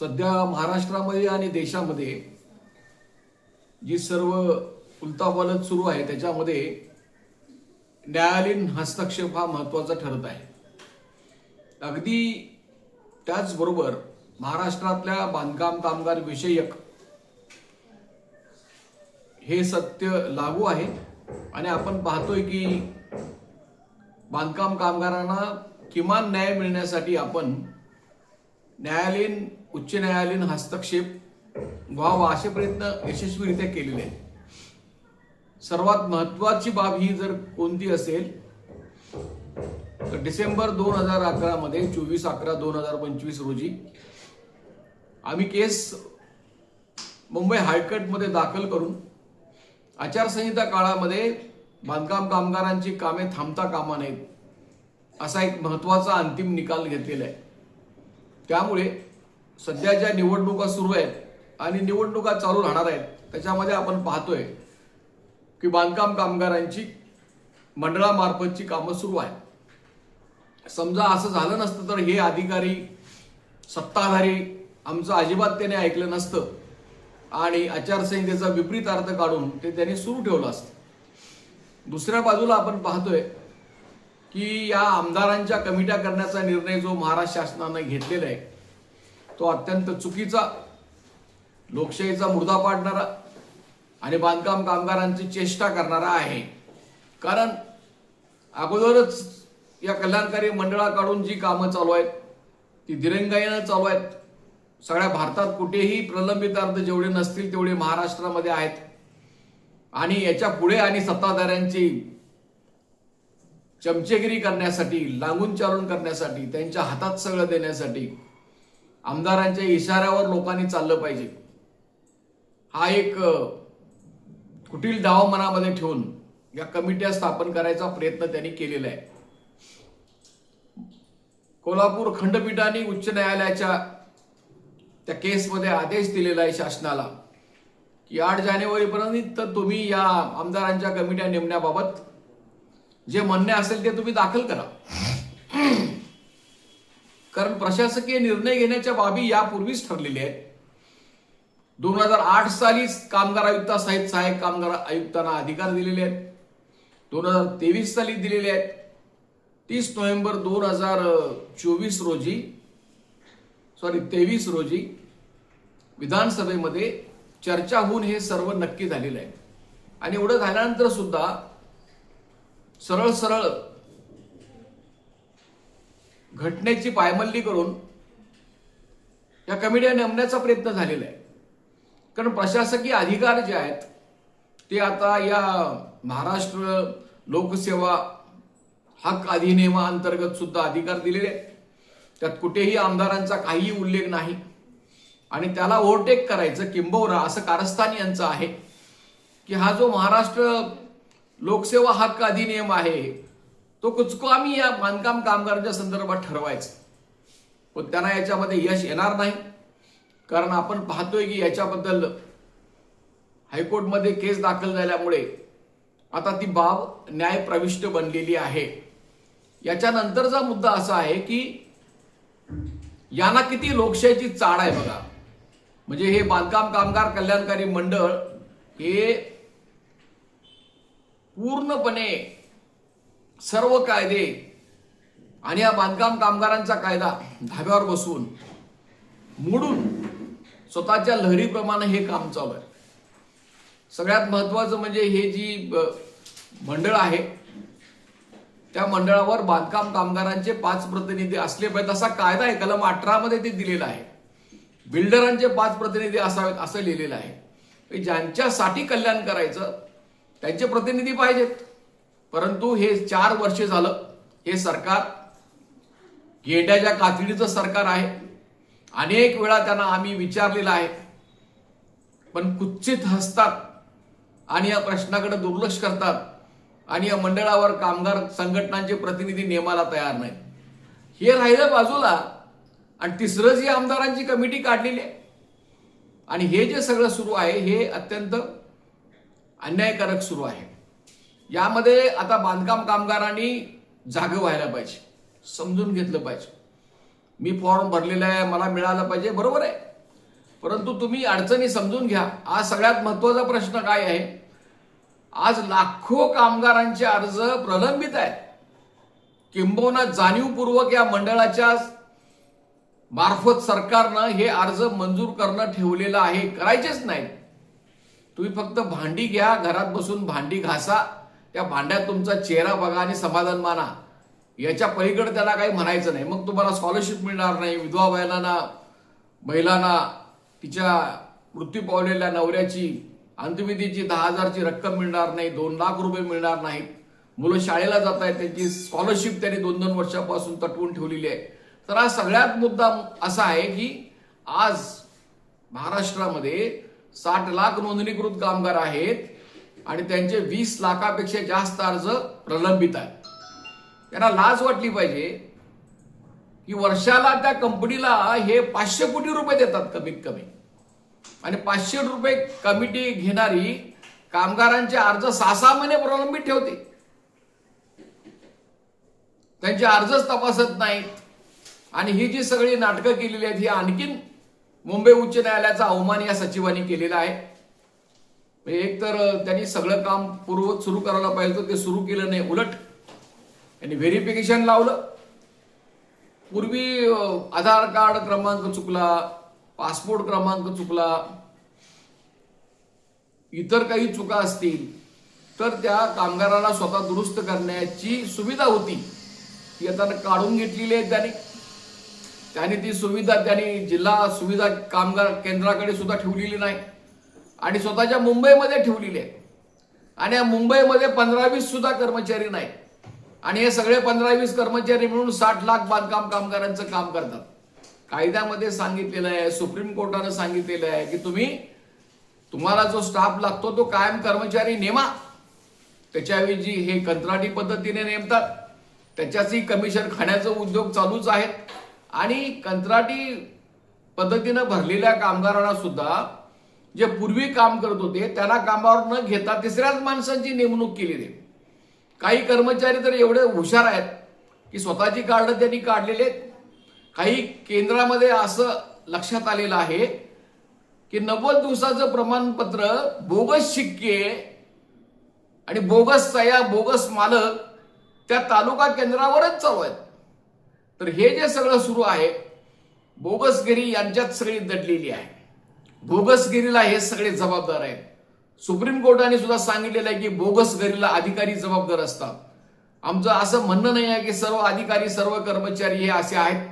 सध्या महाराष्ट्रामध्ये आणि देशामध्ये जी सर्व उलतापालत सुरू आहे त्याच्यामध्ये न्यायालयीन हस्तक्षेप हा महत्त्वाचा ठरत आहे. अगदी त्याचबरोबर महाराष्ट्रातल्या बांधकाम कामगार विषयक हे सत्य लागू आहे आणि आपण पाहतोय की बांधकाम कामगारांना किमान न्याय मिळण्यासाठी आपण न्यायालयीन उच्च न्यायालयीन हस्तक्षेप व्हावा असे प्रयत्न यशस्वीरित्या केलेले आहेत. सर्वात महत्वाची बाब ही जर कोणती असेल तर डिसेंबर दोन हजार अकरा मध्ये चोवीस अकरा दोन हजार पंचवीस रोजी आम्ही केस मुंबई हायकोर्टमध्ये दाखल करून आचारसंहिता काळामध्ये बांधकाम कामगारांची कामे थांबता कामा नयेत असा एक महत्त्वाचा अंतिम निकाल घेतलेला आहे. त्यामुळे सध्या ज्या निवडणुका सुरू आहेत आणि निवडणुका चालू राहणार आहेत त्याच्यामध्ये आपण पाहतोय की बांधकाम कामगारांची मंडळामार्फतची कामं सुरू आहेत. समजा असं झालं नसतं तर हे अधिकारी सत्ताधारी आमचं अजिबात त्याने ऐकलं नसतं आणि आचारसंहितेचा विपरीत अर्थ काढून ते त्यांनी सुरू ठेवलं असतं. दुसऱ्या बाजूला आपण पाहतोय की या आमदारांच्या कमिट्या करण्याचा निर्णय जो महाराष्ट्र शासनानं घेतलेला आहे तो अत्यंत चुकीचा. लोकशाहीचा मुर्दा पाडणारा आणि बांधकाम कामगारांची चेष्टा करणारा आहे. कारण अगोदरच या कल्याणकारी मंडळाकडून जी कामं चालू आहेत ती दिरंगाईनं चालू आहेत. सगळ्या भारतात कुठेही प्रलंबित अर्थ जेवढे नसतील तेवढे महाराष्ट्रामध्ये आहेत. आणि याच्यापुढे आणि सत्ताधाऱ्यांची चमचेगिरी करण्यासाठी लागून चालून करण्यासाठी त्यांच्या हातात सगळं देण्यासाठी आमदारांच्या इशाऱ्यावर लोकांनी चाललं पाहिजे. हा एक कुटील डाव मनामध्ये ठेवून या कमिट्या स्थापन करायचा प्रयत्न त्यांनी केलेला आहे. कोल्हापूर खंडपीठाने उच्च न्यायालयाच्या त्या केसमध्ये आदेश दिलेला आहे शासनाला की आठ जानेवारीपर्यंत तुम्ही या आमदारांच्या कमिट्या नेमण्याबाबत जे म्हणणे असेल ते तुम्ही दाखल करा. कारण प्रशासकीय निर्णय घेण्याच्या बाबी यापूर्वीच ठरलेल्या आहेत. दोन हजार आठ साली कामगार आयुक्तासहित सहाय्यक कामगार आयुक्तांना अधिकार दिलेले आहेत. दोन हजार तेवीस साली दिलेले आहेत. तीस नोव्हेंबर दोन हजार चोवीस रोजी सॉरी तेवीस रोजी विधानसभेमध्ये चर्चा होऊन हे सर्व नक्की झालेलं आहे. आणि एवढं झाल्यानंतर सुद्धा सरळ सरळ घटनेची पायमल्ली करून या कमिट्या नेमण्याचा प्रयत्न झालेला आहे. कारण प्रशासकीय अधिकार जे आहेत ते आता या महाराष्ट्र लोकसेवा हक्क अधिनियमाअंतर्गत सुद्धा अधिकार दिलेले आहेत. त्यात कुठेही आमदारांचा काहीही उल्लेख नाही. आणि त्याला ओव्हरटेक करायचं किंबहुना असं कारस्थान यांचं आहे की हा जो महाराष्ट्र लोकसेवा हक्क अधिनियम आहे. तो कुचकामी या बांधकाम कामगारांच्या संदर्भात ठरवायचं. पण त्यांना याच्यामध्ये यश येणार नाही. कारण आपण पाहतोय की याच्याबद्दल हायकोर्टमध्ये केस दाखल झाल्यामुळे आता ती बाब न्यायप्रविष्ट बनलेली आहे. याच्यानंतरचा मुद्दा असा आहे की यांना किती लोकशाहीची चाड आहे बघा. म्हणजे हे बांधकाम कामगार कल्याणकारी मंडळ हे पूर्णपणे सर्व कायदे आणि या बांधकाम कामगारांचा कायदा धाब्यावर बसवून मोडून स्वतःच्या लहरीप्रमाणे हे काम चालू आहे. सगळ्यात महत्वाचं म्हणजे हे जी ब- मंडळ आहे त्या मंडळावर बांधकाम कामगारांचे पाच प्रतिनिधी असले पाहिजेत असा कायदा आहे. कलम अठरामध्ये ते दिलेला आहे. बिल्डरांचे पाच प्रतिनिधी असावेत असं लिहिलेलं आहे. ज्यांच्यासाठी कल्याण करायचं त्यांचे प्रतिनिधी पाहिजेत. परंतु हे चार वर्ष झालं हे सरकार गेंड्याच्या कातडीचं सरकार आहे. अनेक वेळा त्यांना आम्ही विचारलेलं आहे. पण कुच्चित हसतात आणि या प्रश्नाकडे दुर्लक्ष करतात आणि या मंडळावर कामगार संघटनांचे प्रतिनिधी नेमाला तयार नाही हे राहिलं बाजूला आणि तिसरं जी आमदारांची कमिटी काढलेली आहे. आणि हे जे सगळं सुरू आहे हे अत्यंत अन्यायकारक सुरू आहे. यामध्ये आता बांधकाम कामगारांनी जागं व्हायला पाहिजे समजून घेतलं पाहिजे. मी फॉर्म भरलेला आहे मला मिळालं पाहिजे बरोबर आहे. परंतु तुम्ही अडचणी समजून घ्या. आज सगळ्यात महत्त्वाचा प्रश्न काय आहे? आज लाखो कामगारांचे अर्ज प्रलंबित आहेत. किंबहुना जाणीवपूर्वक या मंडळाच्या मार्फत सरकारनं हे अर्ज मंजूर करणं ठेवलेलं आहे. करायचेच नाही. तुम्ही फक्त भांडी घ्या घरात बसून भांडी घासा त्या भांड्यात तुमचा चेहरा बघा आणि समाधान माना. याच्या पलीकडे त्याला काही म्हणायचं नाही. मग तुम्हाला स्कॉलरशिप मिळणार नाही विधवा महिलांना महिलांना तिच्या मृत्यू पावलेल्या नवऱ्याची अंत्यविधीची दहा हजारची रक्कम मिळणार नाही दोन लाख रुपये मिळणार नाहीत. मुलं शाळेला जात आहेत त्यांची स्कॉलरशिप त्यांनी दोन दोन वर्षापासून तटवून ठेवलेली आहे. तर हा सगळ्यात मुद्दा असा आहे की आज महाराष्ट्रामध्ये साठ लाख नोंदणीकृत कामगार आहेत आणि त्यांचे वीस लाखापेक्षा जास्त अर्ज प्रलंबित आहेत. त्यांना लाज वाटली पाहिजे की वर्षाला त्या कंपनीला हे पाचशे कोटी रुपये देतात कमीत कमी. आणि पाचशे रुपये कमिटी घेणारी कामगारांचे अर्ज सहा सहा महिने प्रलंबित ठेवते. त्यांचे अर्जच तपासत नाहीत. आणि ही जी सगळी नाटकं केलेली आहेत ही आणखीन मुंबई उच्च न्यायालयाचा अवमान या सचिवांनी केलेला आहे. म्हणजे एक तर त्यांनी सगळं काम पूर्वत सुरू करायला पाहिजे होतं, ते सुरू केलं नाही उलट यांनी व्हेरिफिकेशन लावलं. पूर्वी आधार कार्ड क्रमांक चुकला पासपोर्ट क्रमांक चुकला इतर काही चुका असतील तर त्या कामगाराला स्वतः दुरुस्त करण्याची सुविधा होती. ती आता काढून घेतलेली आहे त्यांनी. त्यांनी ती सुविधा त्यांनी जिल्हा सुविधा कामगार केंद्राकडे सुद्धा ठेवलेली नाही. आणि स्वतःच्या मुंबईमध्ये ठेवलेली आहे. आणि या मुंबईमध्ये पंधरा वीस सुद्धा कर्मचारी नाही. आणि हे सगळे पंधरा वीस कर्मचारी मिळून साठ लाख बांधकाम कामगारांचं काम करतात. कायद्यामध्ये सांगितलेलं आहे सुप्रीम कोर्टानं सांगितलेलं आहे की तुम्ही तुम्हाला जो स्टाफ लागतो तो कायम कर्मचारी नेमा. त्याच्याऐवजी हे कंत्राटी पद्धतीने नेमतात. त्याच्याचही कमिशन खाण्याचा उद्योग चालूच आहेत. आणि कंत्राटी पद्धतीनं भरलेल्या कामगारांना सुद्धा जे पूर्वी काम करत होते त्यांना कामावर न घेता तिसऱ्याच माणसांची नेमणूक केली आहे काही कर्मचारी तर एवढे हुशार आहेत की स्वतःची कार्ड त्यांनी काढलेले आहेत. काही केंद्रामध्ये असं लक्षात आलेलं आहे की नव्वद दिवसाचं प्रमाणपत्र बोगस शिक्के आणि बोगस सया बोगस मालक त्या तालुका केंद्रावरच चालू आहेत. तर हे जे सगळं सुरू आहे बोगसगिरी यांच्यात सगळी दडलेली आहे. बोगसगिरीला हे सगळे जबाबदार आहेत. सुप्रीम कोर्टाने सुद्धा सांगितलेलं आहे की बोगसगिरीला अधिकारी जबाबदार असतात. आमचं असं म्हणणं नाही आहे की सर्व अधिकारी सर्व कर्मचारी हे असे आहेत.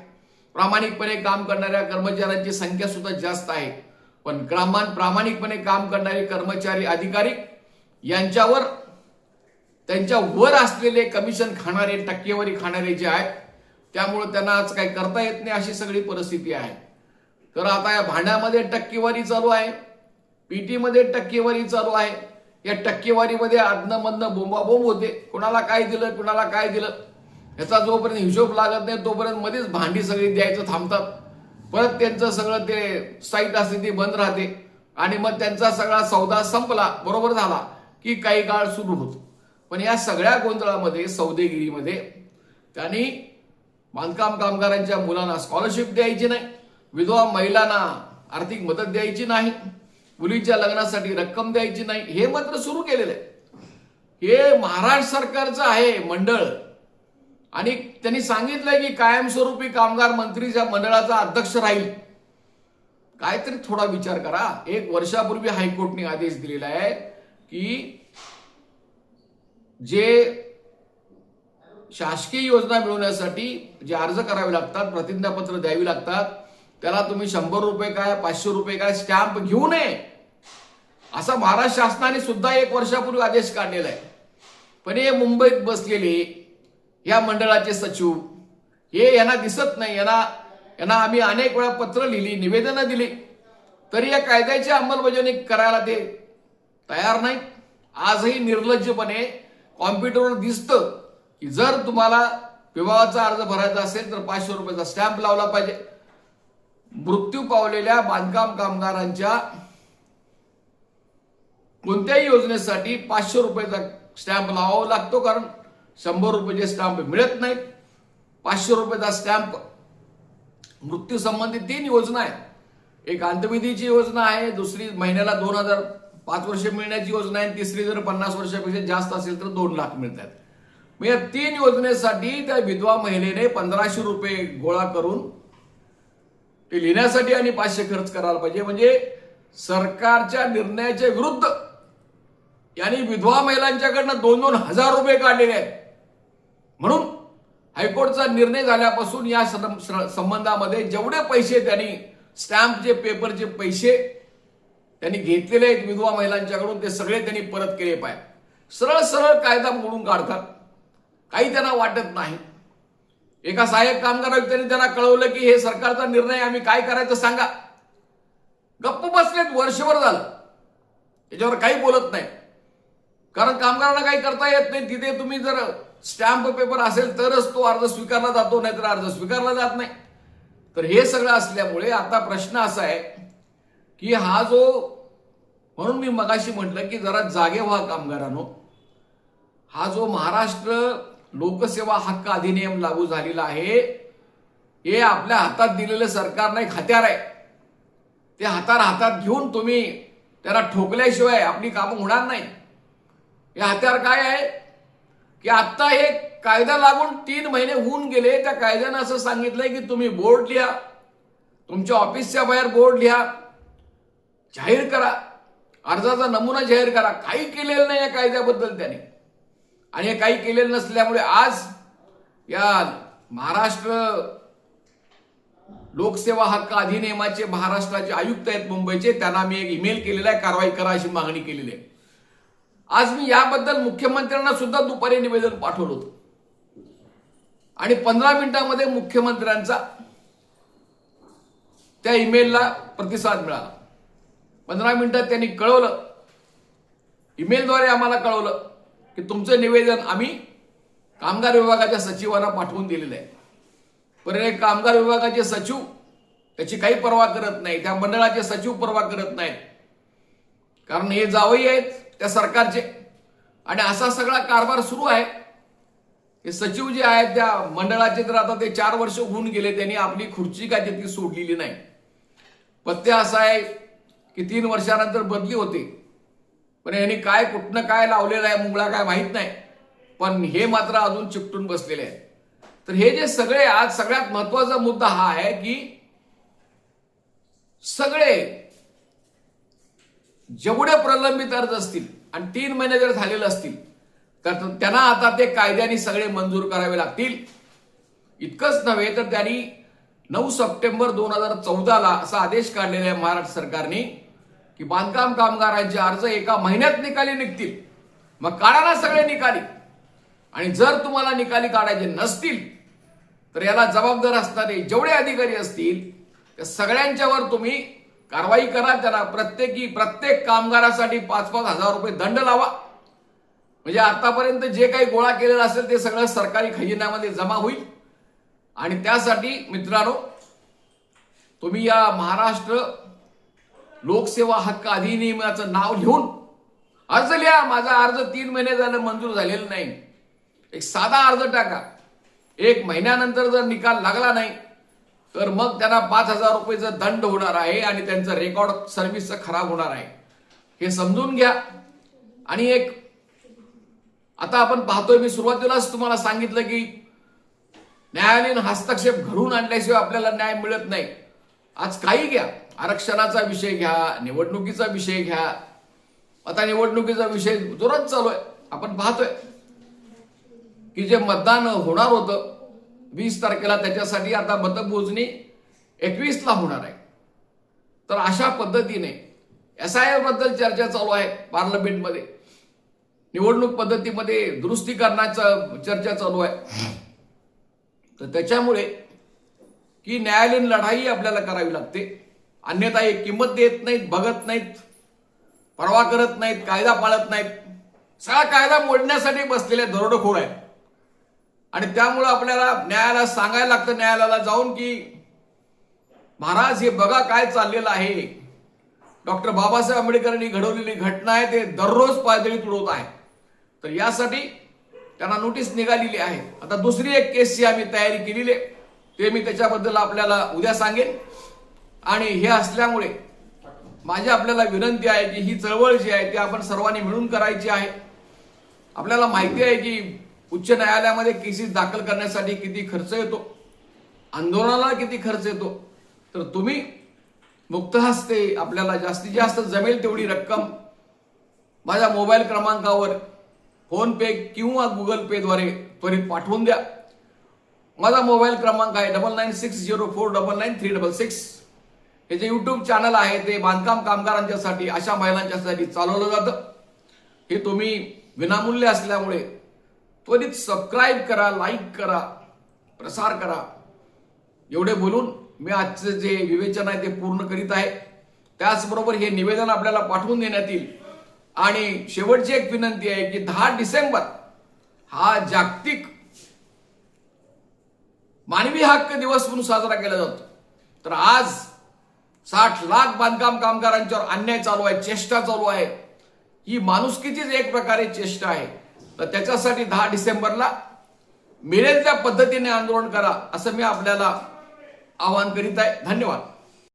प्रामाणिकपणे काम करणाऱ्या कर्मचाऱ्यांची संख्या सुद्धा जास्त आहे. पण क्रमान प्रामाणिकपणे काम करणारे कर्मचारी अधिकारी यांच्यावर त्यांच्या वर असलेले कमिशन खाणारे टक्केवारी खाणारे जे आहेत त्यामुळे त्यांना आज काही करता येत नाही अशी सगळी परिस्थिती आहे. तर आता या भांड्यामध्ये टक्केवारी चालू आहे. पीटीमध्ये टक्केवारी चालू आहे. या टक्केवारीमध्ये आदनं मधनं बोंबाबोंब होते. कुणाला काय दिलं कुणाला काय दिलं याचा जोपर्यंत हिशोब लागत नाही तोपर्यंत मध्येच भांडी सगळी द्यायचं थांबतात. परत त्यांचं सगळं ते साईट असते ती बंद राहते. आणि मग त्यांचा सगळा सौदा संपला बरोबर झाला की काही काळ सुरू होतो. पण या सगळ्या गोंधळामध्ये सौदेगिरीमध्ये त्यांनी बांधकाम कामगारांच्या मुलांना स्कॉलरशिप द्यायची नाही. विधवा महिलांना आर्थिक मदत द्यायची नाही. मुलींच्या लग्नासाठी रक्कम द्यायची नाही. हे मात्र सुरू केलेलं. आहे हे महाराष्ट्र सरकारचं आहे मंडळ. आणि त्यांनी सांगितलंय की कायमस्वरूपी कामगार मंत्रीच्या मंडळाचा अध्यक्ष राहील. काहीतरी थोडा विचार करा. एक वर्षापूर्वी हायकोर्टने आदेश दिलेला आहे की जे शासकीय योजना मिळवण्यासाठी जे अर्ज करावे लागतात प्रतिज्ञापत्र द्यावी लागतात त्याला तुम्ही शंभर रुपये काय पाचशे रुपये काय स्टॅम्प घेऊ नये. असा महाराष्ट्र शासनाने सुद्धा एक वर्षापूर्वी आदेश काढलेला आहे. पण हे मुंबईत बसलेले या मंडळाचे सचिव हे यांना दिसत नाही. यांना यांना आम्ही अनेक वेळा पत्र लिहिली निवेदनं दिली. तरी या कायद्याची अंमलबजावणी करायला ते तयार नाही आजही निर्लज्जपणे कॉम्प्युटरवर दिसतं. की जर तुम्हाला विवाहाचा अर्ज भरायचा असेल तर पाचशे रुपयाचा स्टॅम्प लावला पाहिजे. मृत्यू पावलेल्या बांधकाम कामगारांच्या कोणत्याही योजनेसाठी पाचशे रुपयाचा स्टॅम्प लावावा लागतो कारण शंभर रुपयाचे स्टॅम्प मिळत नाहीत. पाचशे रुपयाचा स्टॅम्प मृत्यू संबंधित तीन योजना आहेत. एक अंतविधीची योजना आहे दुसरी महिन्याला दोन हजार पाच वर्ष मिळण्याची योजना आहे तिसरी जर पन्नास वर्षापेक्षा जास्त असेल तर दोन लाख मिळतात. या तीन योजनेसाठी त्या विधवा महिलेने पंधराशे रुपये गोळा करून ते लिहिण्यासाठी आणि पाचशे खर्च करायला पाहिजे. म्हणजे सरकारच्या निर्णयाच्या विरुद्ध यांनी विधवा महिलांच्याकडनं दोन दोन हजार रुपये काढलेले आहेत. म्हणून हायकोर्टचा निर्णय झाल्यापासून या संबंधामध्ये जेवढे पैसे त्यांनी स्टॅम्पचे पेपरचे पैसे त्यांनी घेतलेले आहेत विधवा महिलांच्याकडून ते सगळे त्यांनी परत केले पाहिजे सरळ सरळ कायदा मोडून काढतात. काही त्यांना वाटत नाही. एका सहाय्यक कामगार आयुक्तांनी त्यांना कळवलं की हे सरकारचा निर्णय आम्ही काय करायचं सांगा. गप्प बसलेत वर्षभर झालं. त्याच्यावर काही बोलत नाही. कारण कामगारांना काही करता येत नाही. तिथे तुम्ही जर स्टॅम्प पेपर असेल तरच तो अर्ज स्वीकारला जातो नाहीतर अर्ज स्वीकारला जात नाही. तर हे सगळं असल्यामुळे आता प्रश्न असा आहे की हा जो म्हणून मी मगाशी म्हटलं की जरा जागे व्हा कामगारांनो. हा जो महाराष्ट्र लोकसेवा हक्क अधिनियम लागू झालेला आहे. हे आपल्या हातात दिलेलं सरकार नाही हत्यार आहे. ते हातार हातात घेऊन तुम्ही त्याला ठोकल्याशिवाय आपली कामं होणार नाही. हे हत्यार काय आहे? की आत्ता हे कायदा लागून तीन महिने होऊन गेले. त्या कायद्यानं असं सांगितलंय की तुम्ही बोर्ड लिहा. तुमच्या ऑफिसच्या बाहेर बोर्ड लिहा. जाहीर करा. अर्जाचा नमुना जाहीर करा. काही केलेलं नाही या कायद्याबद्दल त्याने. आणि हे काही केलेलं नसल्यामुळे आज या महाराष्ट्र लोकसेवा हक्क अधिनियमाचे महाराष्ट्राचे आयुक्त आहेत मुंबईचे त्यांना मी एक ईमेल केलेला आहे कारवाई करा अशी मागणी केलेली आहे. आज मी याबद्दल मुख्यमंत्र्यांना सुद्धा दुपारी निवेदन पाठवलं होतं. आणि पंधरा मिनिटांमध्ये मुख्यमंत्र्यांचा त्या ईमेलला प्रतिसाद मिळाला. पंधरा मिनिटात त्यांनी कळवलं. ईमेलद्वारे आम्हाला कळवलं. की तुमचं निवेदन आम्ही कामगार विभागाच्या सचिवांना पाठवून दिलेलं आहे. पण कामगार विभागाचे सचिव त्याची काही पर्वा करत नाही त्या मंडळाचे सचिव पर्वा करत नाहीत. कारण हे जावई आहेत त्या सरकारचे. आणि असा सगळा कारभार सुरू आहे. हे सचिव जे आहेत त्या मंडळाचे तर आता ते चार वर्ष होऊन गेले त्यांनी आपली खुर्ची काय ती सोडलेली नाही. पत्ते असा आहे की तीन वर्षानंतर बदली होते. पण यांनी काय कुठनं काय लावलेलं आहे मुंगळा काय माहीत नाही. पण हे मात्र अजून चिकटून बसलेले आहे तर हे जे सगळे आज सगळ्यात महत्त्वाचा मुद्दा हा आहे की सगळे जेवढे प्रलंबित अर्ज असतील आणि तीन महिने जर झालेले असतील तर त्यांना आता ते कायद्याने सगळे मंजूर करावे लागतील. इतकंच नव्हे तर त्यांनी नऊ सप्टेंबर दोन हजार चौदाला असा आदेश काढलेला आहे महाराष्ट्र सरकारने. की बांधकाम कामगारांचे अर्ज एका महिन्यात निकाली निघतील. मग काढा ना सगळे निकाली. आणि जर तुम्हाला निकाली काढायचे नसतील तर याला जबाबदार असणारे जेवढे अधिकारी असतील त्या सगळ्यांच्यावर तुम्ही कारवाई करा त्याला प्रत्येकी प्रत्येक कामगारासाठी पाच पाच हजार रुपये दंड लावा. म्हणजे आतापर्यंत जे काही गोळा केलेलं असेल ते सगळं सरकारी खजिन्यामध्ये जमा होईल. आणि त्यासाठी मित्रांनो तुम्ही या महाराष्ट्र लोकसेवा हक्क अधिनियमाचं नाव लिहून अर्ज लिहा. माझा अर्ज तीन महिने झालं मंजूर झालेला नाही. एक साधा अर्ज टाका. एक महिन्यानंतर जर निकाल लागला नाही तर मग त्यांना पाच हजार रुपयेचा दंड होणार आहे आणि त्यांचं रेकॉर्ड सर्व्हिसचं खराब होणार आहे. हे समजून घ्या. आणि एक आता आपण पाहतोय मी सुरुवातीलाच तुम्हाला सांगितलं की न्यायालयीन हस्तक्षेप घडून आणल्याशिवाय आपल्याला न्याय मिळत नाही. आज काही घ्या. आरक्षणाचा विषय घ्या निवडणुकीचा विषय घ्या. आता निवडणुकीचा विषय जोरात चालू आहे. आपण पाहतोय की जे मतदान होणार होतं वीस तारखेला त्याच्यासाठी आता मतमोजणी एकवीसला होणार आहे. तर अशा पद्धतीने एस आयबद्दल चर्चा चालू आहे पार्लमेंटमध्ये. निवडणूक पद्धतीमध्ये दुरुस्ती करण्याचं चर्चा चालू आहे. तर त्याच्यामुळे की न्यायालयीन लढाई आपल्याला करावी लागते. अन्यथा हे किंमत देत नाहीत बघत नाहीत परवा करत नाहीत कायदा पाळत नाहीत. सगळा कायदा मोडण्यासाठी बसलेले दरोडेखोर आहेत. आणि त्यामुळं आपल्याला न्यायालयात सांगायला लागतं न्यायालयाला जाऊन की महाराज हे बघा काय चाललेलं आहे. डॉक्टर बाबासाहेब आंबेडकरांनी घडवलेली घटना आहे ते दररोज पायदळी तुडवत आहे. तर यासाठी त्यांना नोटीस निघालेली आहे. आता दुसरी एक केसची आम्ही तयारी केलेली आहे. ते मी त्याच्याबद्दल आपल्याला उद्या सांगेन. आणि हे असल्यामुळे माझी आपल्याला विनंती आहे की ही चळवळ जी आहे ती आपण सर्वांनी मिळून करायची आहे. आपल्याला माहिती आहे की उच्च न्यायालयामध्ये केसेस दाखल करण्यासाठी किती खर्च येतो आंदोलनाला किती खर्च येतो. तर तुम्ही मुक्त हस्ते आपल्याला जास्तीत जास्त जमेल तेवढी रक्कम माझ्या मोबाईल क्रमांकावर फोनपे किंवा गुगल पेद्वारे त्वरित पाठवून द्या. माझा मोबाईल क्रमांक आहे double nine six zero four double nine three double six हे जे युट्यूब चॅनल आहे ते बांधकाम कामगारांच्यासाठी अशा महिलांच्यासाठी चालवलं जातं. हे तुम्ही विनामूल्य असल्यामुळे त्वरित सबस्क्राईब करा लाईक करा प्रसार करा. एवढे बोलून मी आजचं जे विवेचन आहे ते पूर्ण करीत आहे. त्याचबरोबर हे निवेदन आपल्याला पाठवून देण्यात येईल. आणि शेवटची एक विनंती आहे की दहा डिसेंबर हा जागतिक मानवी हक्क दिवस म्हणून साजरा केला जातो. तर आज साठ लाख बांधकाम कामगारांच्यावर अन्याय चालू आहे चेष्टा चालू आहे. ही माणुसकीचीच एक प्रकारे चेष्टा आहे. तर त्याच्यासाठी दहा डिसेंबरला मिळेल त्या पद्धतीने आंदोलन करा असं मी आपल्याला आवाहन करीत आहे. धन्यवाद.